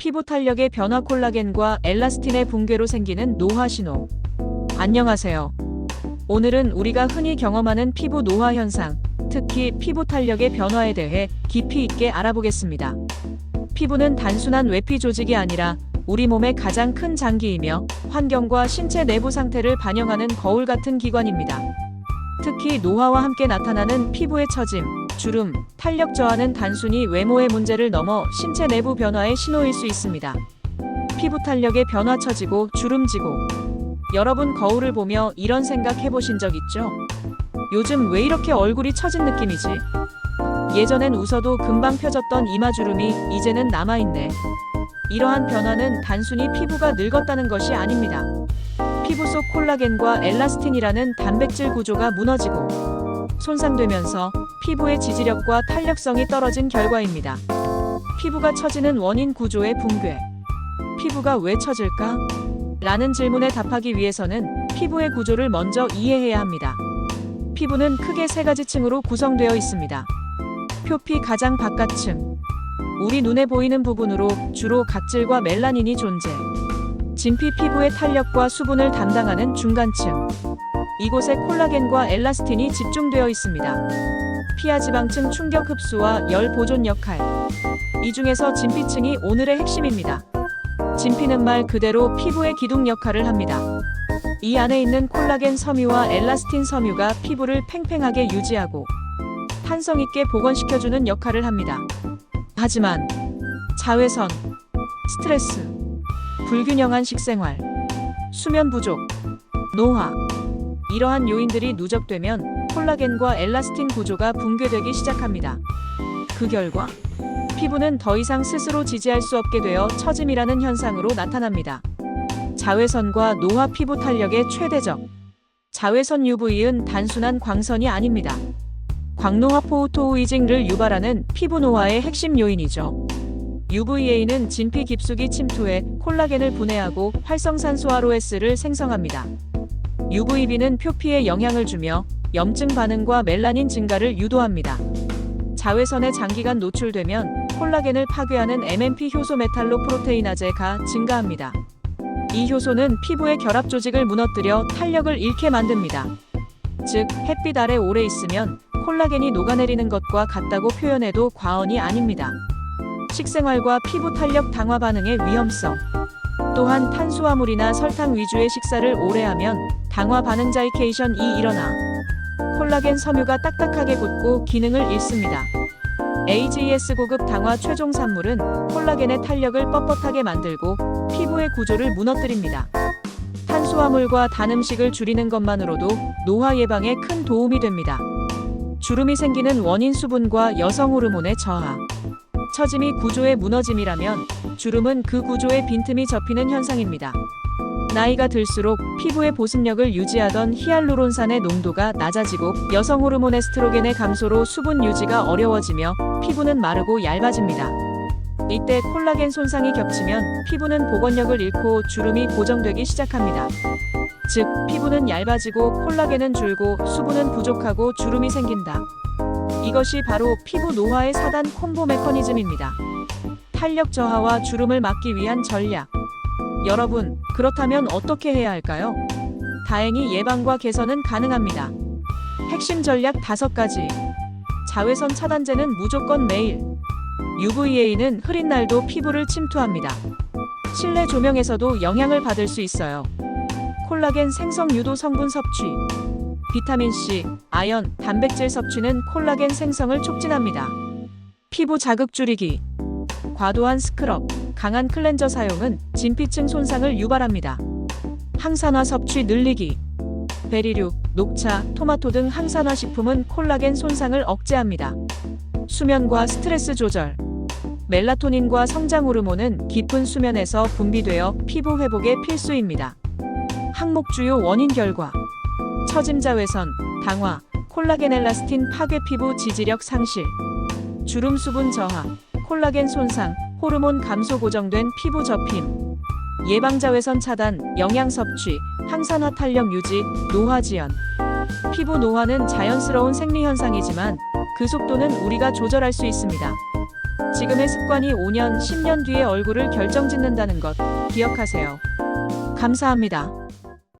피부 탄력의 변화 콜라겐과 엘라스틴의 붕괴로 생기는 노화 신호. 안녕하세요. 오늘은 우리가 흔히 경험하는 피부 노화 현상, 특히 피부 탄력의 변화에 대해 깊이 있게 알아보겠습니다. 피부는 단순한 외피 조직이 아니라 우리 몸의 가장 큰 장기이며 환경과 신체 내부 상태를 반영하는 거울 같은 기관입니다. 특히 노화와 함께 나타나는 피부의 처짐, 주름, 탄력 저하는 단순히 외모의 문제를 넘어 신체 내부 변화의 신호일 수 있습니다. 피부 탄력의 변화 처지고 주름지고 여러분 거울을 보며 이런 생각 해보신 적 있죠? 요즘 왜 이렇게 얼굴이 처진 느낌이지? 예전엔 웃어도 금방 펴졌던 이마 주름이 이제는 남아있네. 이러한 변화는 단순히 피부가 늙었다는 것이 아닙니다. 피부 속 콜라겐과 엘라스틴이라는 단백질 구조가 무너지고 손상되면서 피부의 지지력과 탄력성이 떨어진 결과입니다. 피부가 처지는 원인 구조의 붕괴. 피부가 왜 처질까? 라는 질문에 답하기 위해서는 피부의 구조를 먼저 이해해야 합니다. 피부는 크게 세 가지 층으로 구성되어 있습니다. 표피 가장 바깥층. 우리 눈에 보이는 부분으로 주로 각질과 멜라닌이 존재. 진피 피부의 탄력과 수분을 담당하는 중간층. 이곳에 콜라겐과 엘라스틴이 집중되어 있습니다. 피하 지방층 충격 흡수와 열 보존 역할. 이 중에서 진피층이 오늘의 핵심입니다. 진피는 말 그대로 피부의 기둥 역할을 합니다. 이 안에 있는 콜라겐 섬유와 엘라스틴 섬유가 피부를 팽팽하게 유지하고 탄성 있게 복원시켜주는 역할을 합니다. 하지만 자외선, 스트레스, 불균형한 식생활, 수면 부족, 노화 이러한 요인들이 누적되면 콜라겐과 엘라스틴 구조가 붕괴되기 시작합니다. 그 결과 피부는 더 이상 스스로 지지할 수 없게 되어 처짐이라는 현상으로 나타납니다. 자외선과 노화 피부 탄력의 최대적 자외선 UV은 단순한 광선이 아닙니다. 광노화 포토우이징을 유발하는 피부 노화의 핵심 요인이죠. UVA는 진피 깊숙이 침투해 콜라겐을 분해하고 활성산소ROS를 생성합니다. UVB는 표피에 영향을 주며 염증 반응과 멜라닌 증가를 유도합니다. 자외선에 장기간 노출되면 콜라겐을 파괴하는 MMP 효소 메탈로 프로테이나제가 증가합니다. 이 효소는 피부의 결합 조직을 무너뜨려 탄력을 잃게 만듭니다. 즉, 햇빛 아래 오래 있으면 콜라겐이 녹아내리는 것과 같다고 표현해도 과언이 아닙니다. 식생활과 피부 탄력 당화 반응의 위험성. 또한 탄수화물이나 설탕 위주의 식사를 오래 하면 당화 반응 자이케이션이 일어나 콜라겐 섬유가 딱딱하게 굳고 기능을 잃습니다. AGS 고급 당화 최종 산물은 콜라겐의 탄력을 뻣뻣하게 만들고 피부의 구조를 무너뜨립니다. 탄수화물과 단 음식을 줄이는 것만으로도 노화 예방에 큰 도움이 됩니다. 주름이 생기는 원인 수분과 여성 호르몬의 저하. 처짐이 구조의 무너짐이라면 주름은 그 구조의 빈틈이 접히는 현상입니다. 나이가 들수록 피부의 보습력을 유지하던 히알루론산의 농도가 낮아지고 여성 호르몬 에스트로겐의 감소로 수분 유지가 어려워지며 피부는 마르고 얇아집니다. 이때 콜라겐 손상이 겹치면 피부는 복원력을 잃고 주름이 고정되기 시작합니다. 즉, 피부는 얇아지고 콜라겐은 줄고 수분은 부족하고 주름이 생긴다. 이것이 바로 피부 노화의 사단 콤보 메커니즘입니다. 탄력 저하와 주름을 막기 위한 전략. 여러분, 그렇다면 어떻게 해야 할까요? 다행히 예방과 개선은 가능합니다. 핵심 전략 5가지. 자외선 차단제는 무조건 매일. UVA는 흐린 날도 피부를 침투합니다. 실내 조명에서도 영향을 받을 수 있어요. 콜라겐 생성 유도 성분 섭취. 비타민 C, 아연, 단백질 섭취는 콜라겐 생성을 촉진합니다. 피부 자극 줄이기. 과도한 스크럽, 강한 클렌저 사용은 진피층 손상을 유발합니다. 항산화 섭취 늘리기. 베리류, 녹차, 토마토 등 항산화 식품은 콜라겐 손상을 억제합니다. 수면과 스트레스 조절. 멜라토닌과 성장 호르몬은 깊은 수면에서 분비되어 피부 회복에 필수입니다. 항목 주요 원인 결과. 처짐 자 외선, 당화, 콜라겐 엘라스틴 파괴 피부 지지력 상실, 주름 수분 저하, 콜라겐 손상, 호르몬 감소 고정된 피부 접힘, 예방 자 외선 차단, 영양 섭취, 항산화 탄력 유지, 노화 지연. 피부 노화는 자연스러운 생리 현상이지만 그 속도는 우리가 조절할 수 있습니다. 지금의 습관이 5년, 10년 뒤의 얼굴을 결정짓는다는 것 기억하세요. 감사합니다.